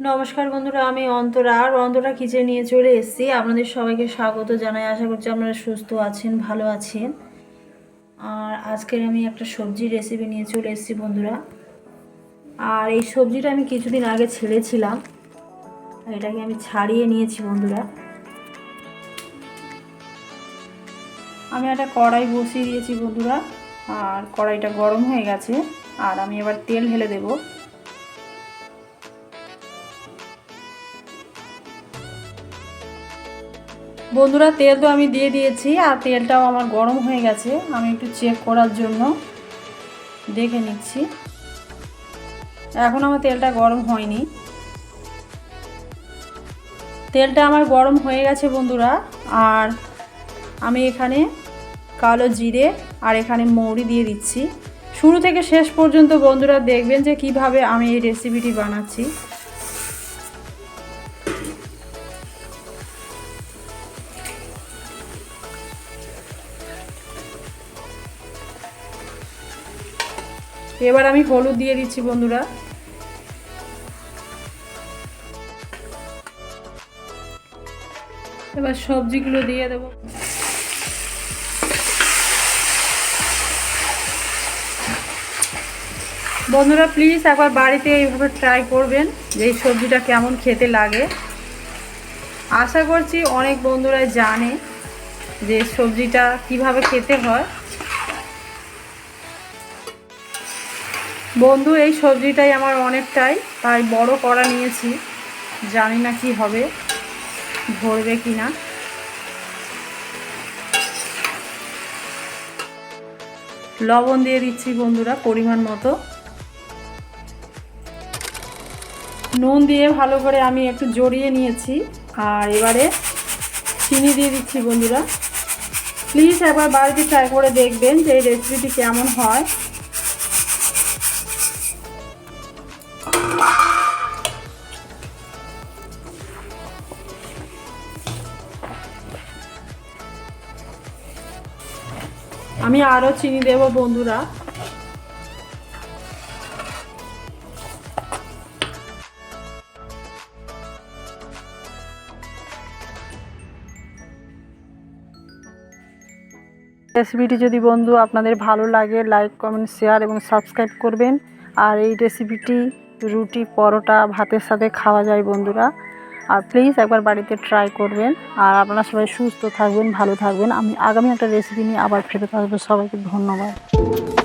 নমস্কার বন্ধুরা, আমি অন্তরা। আর অন্তরা কিচেন নিয়ে চলে এসেছি। আপনাদের সবাইকে স্বাগত জানাই। আশা করছি আপনারা সুস্থ আছেন, ভালো আছেন। আর আজকের আমি একটা সবজি রেসিপি নিয়ে চলে এসেছি বন্ধুরা। আর এই সবজিটা আমি কিছুদিন আগে ছেড়েছিলাম। এটাকে আমি ছাড়িয়ে নিয়েছি বন্ধুরা। আমি একটা কড়াই বসিয়ে দিয়েছি বন্ধুরা। আর কড়াইটা গরম হয়ে গেছে। আর আমি এবার তেল ঢেলে দেবো। বন্ধুরা, তেল তো আমি দিয়ে দিয়েছি আর তেলটাও আমার গরম হয়ে গেছে। আমি একটু চেক করার জন্য দেখে নিচ্ছি। এখন আমার তেলটা গরম হয়নি। তেলটা আমার গরম হয়ে গেছে বন্ধুরা, আর আমি এখানে কালো জিরে আর এখানে মৌরি দিয়ে দিচ্ছি। শুরু থেকে শেষ পর্যন্ত বন্ধুরা দেখবেন যে কীভাবে আমি এই রেসিপিটি বানাচ্ছি। এবার আমি হলুদ দিয়ে দিচ্ছি, বন্ধুরা। এবার সবজিগুলো দিয়ে দেবো। বন্ধুরা প্লিজ একবার বাড়িতে এইভাবে ট্রাই করবেন যে এই সবজিটা কেমন খেতে লাগে। আশা করছি অনেক বন্ধুরা জানে যে সবজিটা কীভাবে খেতে হয়। বন্ধু, এই সবজিটাই আমার অনেকটাই, তাই বড় করা নিয়েছি। জানি না কি হবে, ধরবে কি না লবণ দিয়ে দিচ্ছি বন্ধুরা, পরিমাণ মতো। নুন দিয়ে ভালো করে আমি একটু জড়িয়ে নিয়েছি, আর এবারে চিনি দিয়ে দিচ্ছি বন্ধুরা। প্লিজ একবার বাড়িতে ট্রাই করে দেখবেন যে এই রেসিপিটি কেমন হয়। আমি আরও চিনি দেব, বন্ধুরা। রেসিপিটি যদি বন্ধু আপনাদের ভালো লাগে লাইক কমেন্ট শেয়ার এবং সাবস্ক্রাইব করবেন। আর এই রেসিপিটি রুটি, পরোটা, ভাতের সাথে খাওয়া যায়, বন্ধুরা। আর প্লিজ একবার বাড়িতে ট্রাই করবেন। আর আপনারা সবাই সুস্থ থাকবেন, ভালো থাকবেন। আমি আগামী একটা রেসিপি নিয়ে আবার ফিরে আসব। সবাইকে ধন্যবাদ।